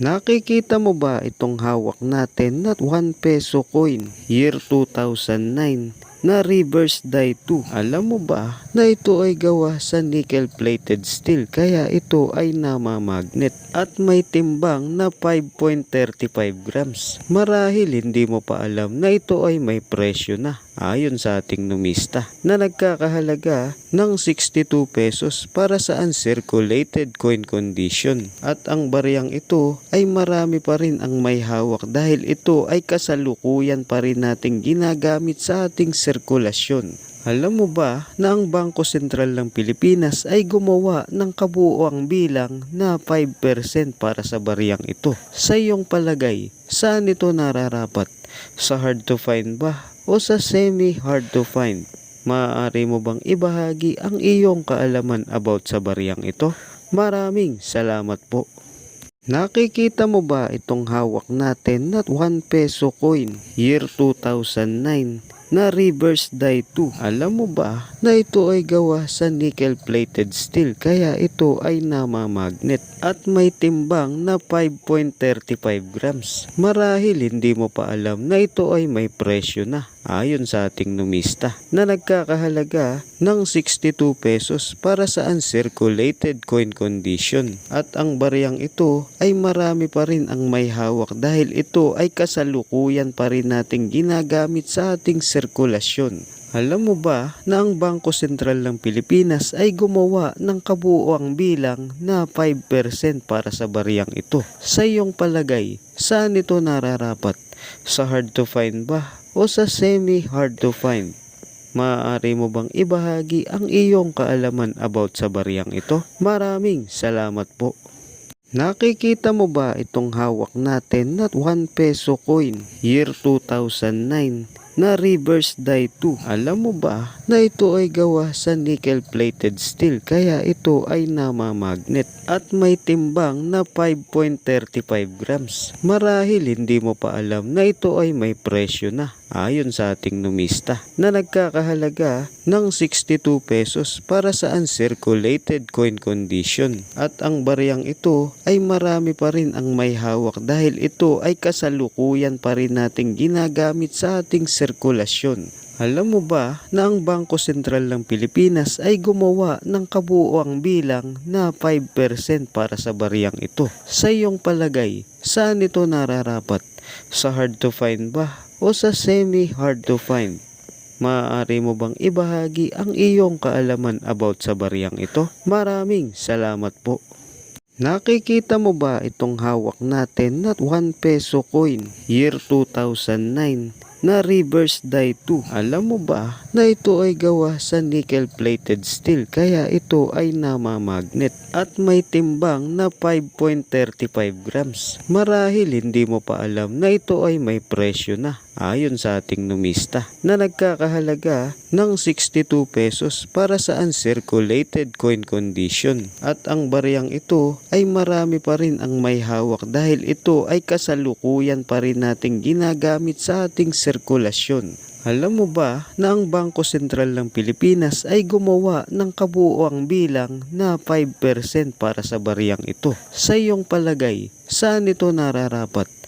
Nakikita mo ba itong hawak natin na 1 peso coin year 2009 na reverse die 2? Alam mo ba na ito ay gawa sa nickel plated steel kaya ito ay namamagnet at may timbang na 5.35 grams. Marahil hindi mo pa alam na ito ay may presyo na ayon sa ating numista na nagkakahalaga ng 62 pesos para sa uncirculated coin condition at ang bariyang ito ay marami pa rin ang may hawak dahil ito ay kasalukuyan pa rin nating ginagamit sa ating sirkulasyon. Alam mo ba na ang Bangko Sentral ng Pilipinas ay gumawa ng kabuoang bilang na 5% para sa bariyang ito? Sa iyong palagay, saan ito nararapat? Sa hard to find ba o sa semi hard to find? Maaari mo bang ibahagi ang iyong kaalaman about sa bariyang ito? Maraming salamat po. Nakikita mo ba itong hawak natin na 1 peso coin year 2009 na reverse die 2? Alam mo ba na ito ay gawa sa nickel plated steel kaya ito ay namamagnet at may timbang na 5.35 grams. Marahil hindi mo pa alam na ito ay may presyo na ayon sa ating numista na nagkakahalaga ng 62 pesos para sa uncirculated coin condition at ang bariyang ito ay marami pa rin ang may hawak dahil ito ay kasalukuyan pa rin nating ginagamit sa ating sirkulasyon. Alam mo ba na ang Bangko Sentral ng Pilipinas ay gumawa ng kabuoang bilang na 5% para sa bariyang ito? Sa iyong palagay, saan ito nararapat? Sa hard to find ba o sa semi hard to find? Maaari mo bang ibahagi ang iyong kaalaman about sa bariyang ito? Maraming salamat po. Nakikita mo ba itong hawak natin na 1 peso coin year 2009 na reverse die 2? Alam mo ba na ito ay gawa sa nickel plated steel kaya ito ay namamagnet at may timbang na 5.35 grams. Marahil hindi mo pa alam na ito ay may presyo na ayon sa ating numista na nagkakahalaga ng 62 pesos para sa uncirculated coin condition at ang bariyang ito ay marami pa rin ang may hawak dahil ito ay kasalukuyan pa rin nating ginagamit sa ating sirkulasyon. Alam mo ba na ang Bangko Sentral ng Pilipinas ay gumawa ng kabuoang bilang na 5% para sa bariyang ito? Sa iyong palagay, saan ito nararapat? Sa hard to find ba o sa semi hard to find? Maaari mo bang ibahagi ang iyong kaalaman about sa bariyang ito? Maraming salamat po. Nakikita mo ba itong hawak natin na 1 peso coin year 2009 na reverse die 2? Alam mo ba na ito ay gawa sa nickel plated steel kaya ito ay namamagnet at may timbang na 5.35 grams. Marahil hindi mo pa alam na ito ay may presyo na ayon sa ating numista na nagkakahalaga ng 62 pesos para sa uncirculated coin condition at ang bariyang ito ay marami pa rin ang may hawak dahil ito ay kasalukuyan pa rin nating ginagamit sa ating sirkulasyon. Alam mo ba na ang Bangko Sentral ng Pilipinas ay gumawa ng kabuoang bilang na 5% para sa bariyang ito? Sa iyong palagay, saan ito nararapat?